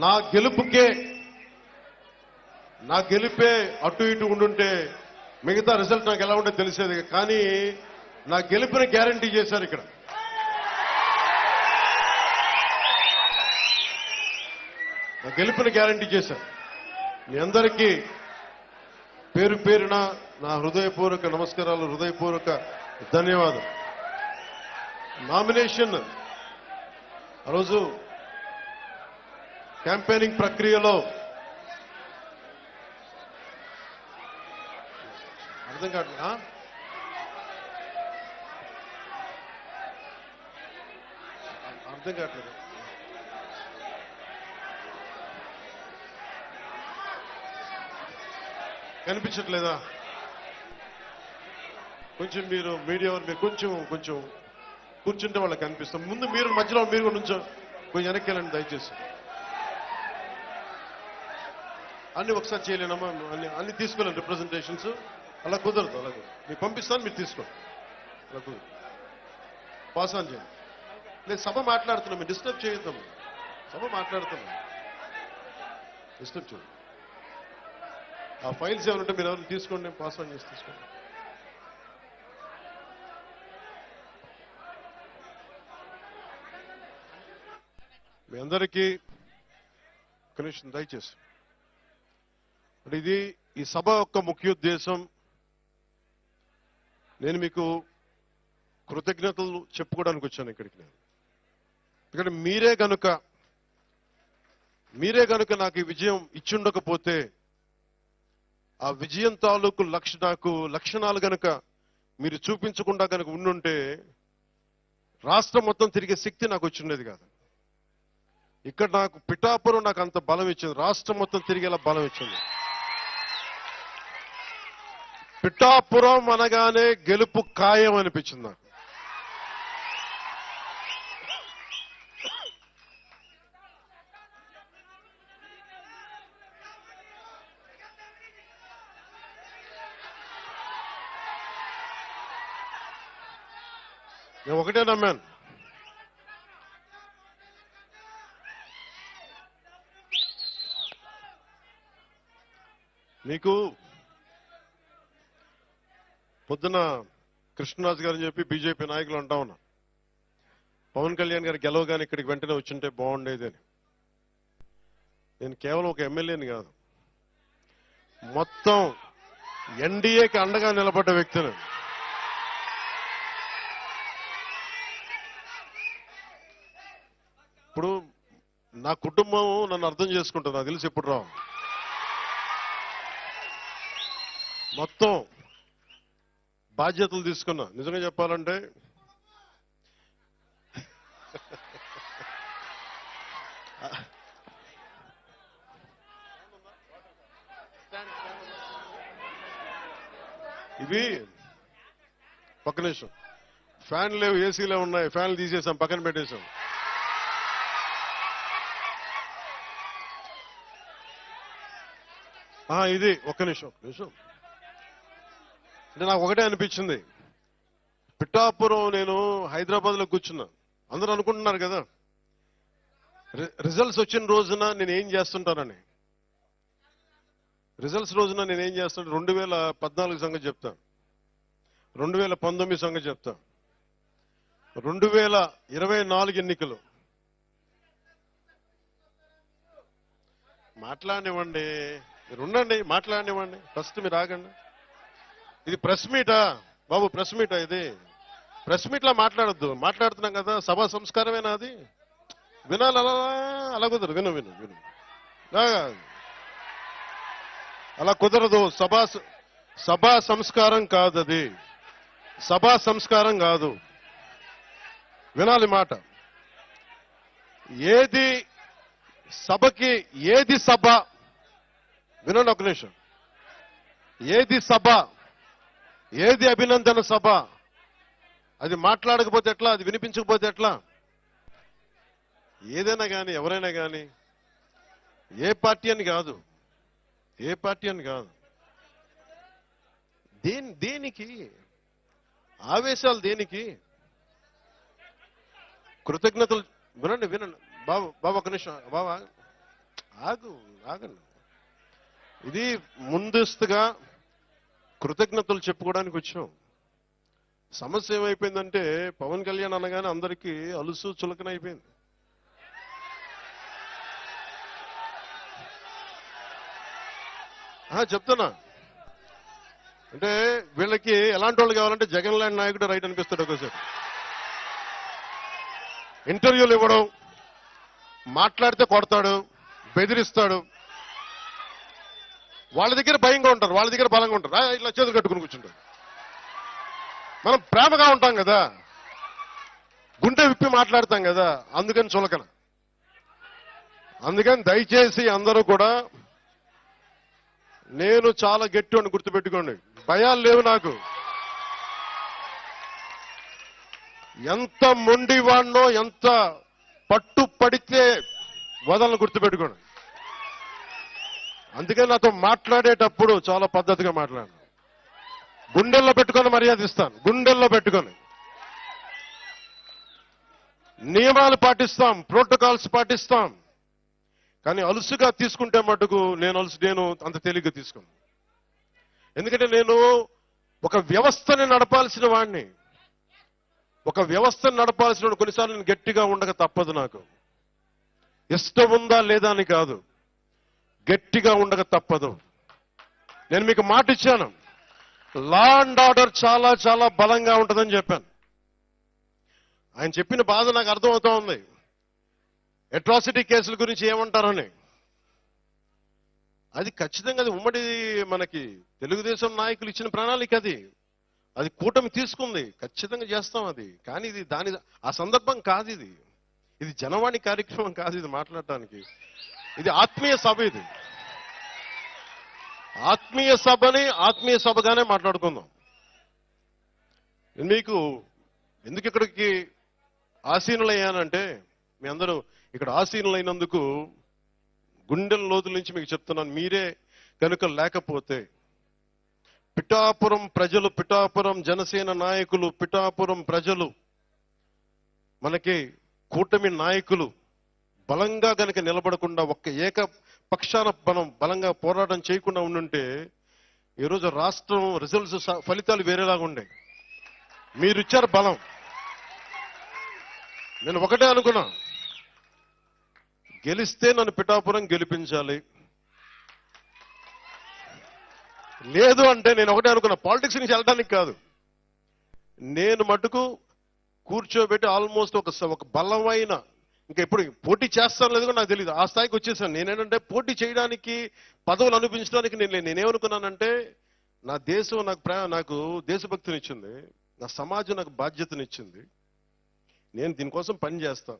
నా గెలుపుకే నా గెలిపే అటు ఇటు ఉండుంటే మిగతా రిజల్ట్ నాకు ఎలా ఉంటే తెలిసేది కానీ నా గెలుపుని గ్యారంటీ చేశారు ఇక్కడ. నా గెలుపుని గ్యారంటీ చేశారు. మీ అందరికీ పేరు పేరున నా హృదయపూర్వక నమస్కారాలు హృదయపూర్వక ధన్యవాదం నామినేషన్ ఆ రోజు క్యాంపెయినింగ్ ప్రక్రియలో అర్థం కావట్లేదు? అర్థం కావట్లేదు. కనిపించట్లేదా? కొంచెం మీరు మీడియా మీరు కొంచెం కొంచెం కూర్చుంటే వాళ్ళకి కనిపిస్తాం. ముందు మీరు మధ్యలో మీరు కూడా ఉంచారు కొంచెం వెనక్కి వెళ్ళండి దయచేసి. అన్ని ఒకసారి చేయలేనమ్మా అన్ని అన్ని తీసుకోలేను రిప్రజెంటేషన్స్ అలా కుదరదు అలా కుదరదు మీకు పంపిస్తాను మీరు తీసుకోండి. అలా కుదరదు. పాస్ ఆన్ చేయండి. లేదు సభ మాట్లాడుతున్నాం మీరు డిస్టర్బ్ చేయొద్దాం సభ మాట్లాడుతున్నాం. డిస్టర్బ్ చేయండి. ఆ ఫైల్స్ ఏమైనా ఉంటే మీరు ఎవరైనా తీసుకోండి నేను పాస్ ఆన్ చేసి తీసుకోండి. మీ అందరికీ కనీసం దయచేసి. ఇది ఈ సభ యొక్క ముఖ్యోద్దేశం నేను మీకు కృతజ్ఞతలు చెప్పుకోవడానికి వచ్చాను ఇక్కడికి నేను. ఎందుకంటే మీరే గనుక మీరే గనుక నాకు ఈ విజయం ఇచ్చుండకపోతే ఆ విజయం తాలూకు లక్ష నాకు లక్షణాలు గనుక మీరు చూపించకుండా కనుక ఉండుంటే రాష్ట్రం మొత్తం తిరిగే శక్తి నాకు వచ్చిండేది కాదు. ఇక్కడ నాకు పిఠాపురం నాకు అంత బలం ఇచ్చింది. రాష్ట్రం మొత్తం తిరిగేలా బలం ఇచ్చింది. పిఠాపురం అనగానే గెలుపు ఖాయం అనిపించింది. నాకు నేను ఒకటే నమ్మాను. మీకు పొద్దున కృష్ణరాజు గారు అని చెప్పి బీజేపీ నాయకులు అంటా ఉన్నా పవన్ కళ్యాణ్ గారు గెలవగానే ఇక్కడికి వెంటనే వచ్చింటే బాగుండేది అని నేను కేవలం ఒక ఎమ్మెల్యేని కాదు. మొత్తం ఎన్డీఏకి అండగా నిలబడ్డ వ్యక్తిని. ఇప్పుడు నా కుటుంబం నన్ను అర్థం చేసుకుంటుంది. నాకు తెలిసి ఎప్పుడు రా మొత్తం బాధ్యతలు తీసుకున్నా. నిజంగా చెప్పాలంటే ఇవి పక్క నిమిషం. ఫ్యాన్ లేవు ఏసీలే ఉన్నాయి. ఫ్యాన్లు తీసేసాం పక్కన పెట్టేశాం ఇది ఒక్క నిమిషం ఒక్క నిమిషం. అంటే నాకు ఒకటే అనిపించింది. పిఠాపురం నేను హైదరాబాద్లో కూర్చున్నా అందరూ అనుకుంటున్నారు కదా. రి- రిజల్ట్స్ వచ్చిన రోజున నేను ఏం చేస్తుంటానని. రిజల్ట్స్ రోజున నేను ఏం చేస్తాను రెండు వేల పద్నాలుగు సంగతి చెప్తా రెండు వేల పంతొమ్మిది సంగతి చెప్తా రెండు వేల ఇరవై నాలుగు ఎన్నికలు. మాట్లాడినివ్వండి. మీరు ఉండండి మాట్లాడినివ్వండి. ఫస్ట్ మీరు ఆగండి. ఇది ప్రెస్ మీటా? బాబు ప్రెస్ మీటా ఇది? ప్రెస్ మీట్లా మాట్లాడద్దు. మాట్లాడుతున్నాం కదా సభా సంస్కారమేనా అది? వినాలి అలా అలా కుదరదు విను విను విను. అలా కుదరదు. సభా సభా సంస్కారం కాదు అది సభా సంస్కారం కాదు. వినాలి మాట. ఏది సభకి ఏది సభ? వినండి ఒక నిమిషం. ఏది సభ? ఏది అభినందన సభ? అది మాట్లాడకపోతే ఎట్లా? అది వినిపించకపోతే ఎట్లా? ఏదైనా కానీ ఎవరైనా కానీ ఏ పార్టీ అని కాదు. ఏ పార్టీ అని కాదు. దేని దేనికి? ఆవేశాలు దేనికి? కృతజ్ఞతలు వినండి వినండి. బాబు బాబు ఒక నిమిషం. బాబా ఆగు ఆగండి. ఇది ముందస్తుగా కృతజ్ఞతలు చెప్పుకోవడానికి వచ్చాం. సమస్య ఏమైపోయిందంటే పవన్ కళ్యాణ్ అనగానే అందరికీ అలుసు చులకన అయిపోయింది. చెప్తున్నా. అంటే వీళ్ళకి ఎలాంటి వాళ్ళు కావాలంటే జగన్ లాంటి నాయకుడు రైట్ అనిపిస్తాడు ఒకసారి. ఇంటర్వ్యూలు ఇవ్వడం మాట్లాడితే కొడతాడు బెదిరిస్తాడు వాళ్ళ దగ్గర భయంగా ఉంటారు వాళ్ళ దగ్గర బలంగా ఉంటారు. ఇట్లా చేతులు కట్టుకుని కూర్చుంటారు. మనం ప్రేమగా ఉంటాం కదా. గుండె విప్పి మాట్లాడతాం కదా. అందుకని చులకన. అందుకని దయచేసి అందరూ కూడా నేను చాలా గట్టి అని గుర్తుపెట్టుకోండి. భయాలు లేవు నాకు. ఎంత మొండివాడినో ఎంత పట్టు పడితే వదలను గుర్తుపెట్టుకోండి. అందుకే నాతో మాట్లాడేటప్పుడు చాలా పద్ధతిగా మాట్లాడాను. గుండెల్లో పెట్టుకొని మర్యాద ఇస్తాను. గుండెల్లో పెట్టుకొని. నియమాలు పాటిస్తాం ప్రోటోకాల్స్ పాటిస్తాం. కానీ అలుసుగా తీసుకుంటే మటుకు నేను అలుసు నేను అంత తేలిగ్గా తీసుకోను. ఎందుకంటే నేను ఒక వ్యవస్థని నడపాల్సిన వాడిని ఒక వ్యవస్థను నడపాల్సిన కొన్నిసార్లు నేను గట్టిగా ఉండక తప్పదు నాకు. ఇష్టం ఉందా లేదా అని కాదు. గట్టిగా ఉండక తప్పదు. నేను మీకు మాట ఇచ్చాను లా అండ్ ఆర్డర్ చాలా చాలా బలంగా ఉంటుందని చెప్పాను. ఆయన చెప్పిన బాధ నాకు అర్థమవుతా ఉంది. అట్రాసిటీ కేసుల గురించి ఏమంటారని. అది ఖచ్చితంగా అది ఉమ్మడి మనకి తెలుగుదేశం నాయకులు ఇచ్చిన ప్రణాళిక అది. అది కూటమి తీసుకుంది. ఖచ్చితంగా చేస్తాం అది. కానీ ఇది దాని ఆ సందర్భం కాదు ఇది. ఇది జనవాణి కార్యక్రమం కాదు ఇది మాట్లాడటానికి. ఇది ఆత్మీయ సభ ఇది. ఆత్మీయ సభని ఆత్మీయ సభగానే మాట్లాడుకుందాం. మీకు ఎందుకు ఇక్కడికి ఆసీనులయ్యానంటే మీ అందరూ ఇక్కడ ఆసీనులైనందుకు గుండెల లోతుల నుంచి మీకు చెప్తున్నాను. మీరే కనుక లేకపోతే పిఠాపురం ప్రజలు పిఠాపురం జనసేన నాయకులు పిఠాపురం ప్రజలు మనకి కూటమి నాయకులు బలంగా గనక నిలబడకుండా ఒక్క ఏక పక్షాన మనం బలంగా పోరాటం చేయకుండా ఉండుంటే ఈరోజు రాష్ట్రం రిజల్ట్స్ ఫలితాలు వేరేలాగా ఉండే. మీరు ఇచ్చారు బలం. నేను ఒకటే అనుకున్నా. గెలిస్తే నన్ను పిఠాపురం గెలిపించాలి. లేదు అంటే నేను ఒకటే అనుకున్నా. పాలిటిక్స్ నుంచి వెళ్ళడానికి కాదు. నేను మటుకు కూర్చోబెట్టి ఆల్మోస్ట్ ఒక ఒక బలమైన ఇంకా ఇప్పుడు పోటీ చేస్తాను లేదు కూడా నాకు తెలియదు ఆ స్థాయికి వచ్చేసాను. నేనేంటంటే పోటీ చేయడానికి పదవులు అనిపించడానికి నేను నేనేమనుకున్నానంటే నా దేశం నాకు ప్రేమ నాకు దేశభక్తినిచ్చింది. నా సమాజం నాకు బాధ్యతనిచ్చింది. నేను దీనికోసం పని చేస్తాను